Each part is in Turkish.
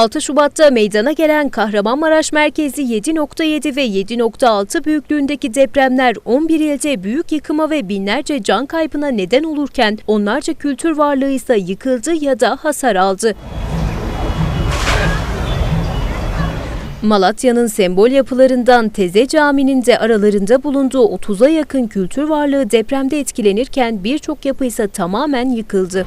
6 Şubat'ta meydana gelen Kahramanmaraş merkezi 7.7 ve 7.6 büyüklüğündeki depremler 11 ilde büyük yıkıma ve binlerce can kaybına neden olurken onlarca kültür varlığı ise yıkıldı ya da hasar aldı. Malatya'nın sembol yapılarından Teze Camii'nin de aralarında bulunduğu 30'a yakın kültür varlığı depremde etkilenirken birçok yapı ise tamamen yıkıldı.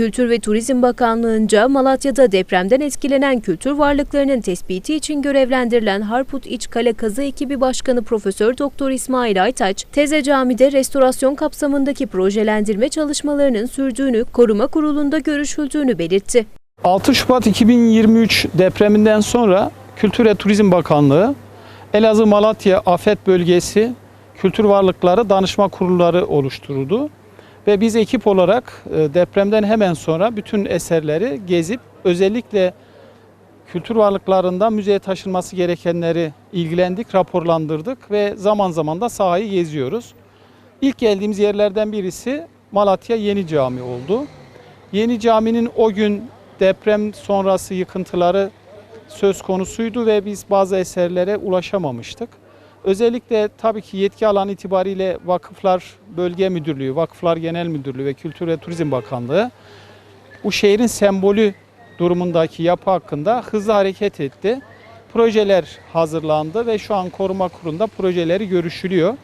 Kültür ve Turizm Bakanlığı'nca Malatya'da depremden etkilenen kültür varlıklarının tespiti için görevlendirilen Harput İç Kale Kazı Ekibi Başkanı Profesör Doktor İsmail Aytaç, Teze Cami'de restorasyon kapsamındaki projelendirme çalışmalarının sürdüğünü, koruma kurulunda görüşüldüğünü belirtti. 6 Şubat 2023 depreminden sonra Kültür ve Turizm Bakanlığı, Elazığ Malatya Afet Bölgesi Kültür Varlıkları Danışma Kurulları oluşturuldu. Ve biz ekip olarak e, depremden hemen sonra bütün eserleri gezip özellikle kültür varlıklarında müzeye taşınması gerekenleri ilgilendik, raporlandırdık ve zaman zaman da sahayı geziyoruz. İlk geldiğimiz yerlerden birisi Malatya Yeni Cami oldu. Yeni Cami'nin o gün deprem sonrası yıkıntıları söz konusuydu ve biz bazı eserlere ulaşamamıştık. Özellikle tabii ki yetki alan itibariyle Vakıflar Bölge Müdürlüğü, Vakıflar Genel Müdürlüğü ve Kültür ve Turizm Bakanlığı bu şehrin sembolü durumundaki yapı hakkında hızlı hareket etti. Projeler hazırlandı ve şu an koruma kurulunda projeleri görüşülüyor.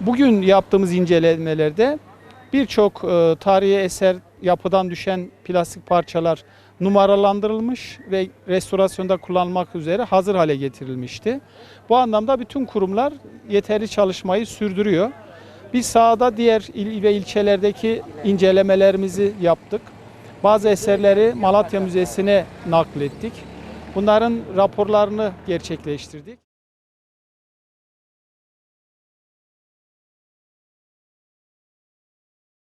Bugün yaptığımız incelemelerde birçok e, tarihi eser yapıdan düşen plastik parçalar numaralandırılmış ve restorasyonda kullanılmak üzere hazır hale getirilmişti. Bu anlamda bütün kurumlar yeterli çalışmayı sürdürüyor. Biz sahada diğer il ve ilçelerdeki incelemelerimizi yaptık. Bazı eserleri Malatya Müzesi'ne naklettik. Bunların raporlarını gerçekleştirdik.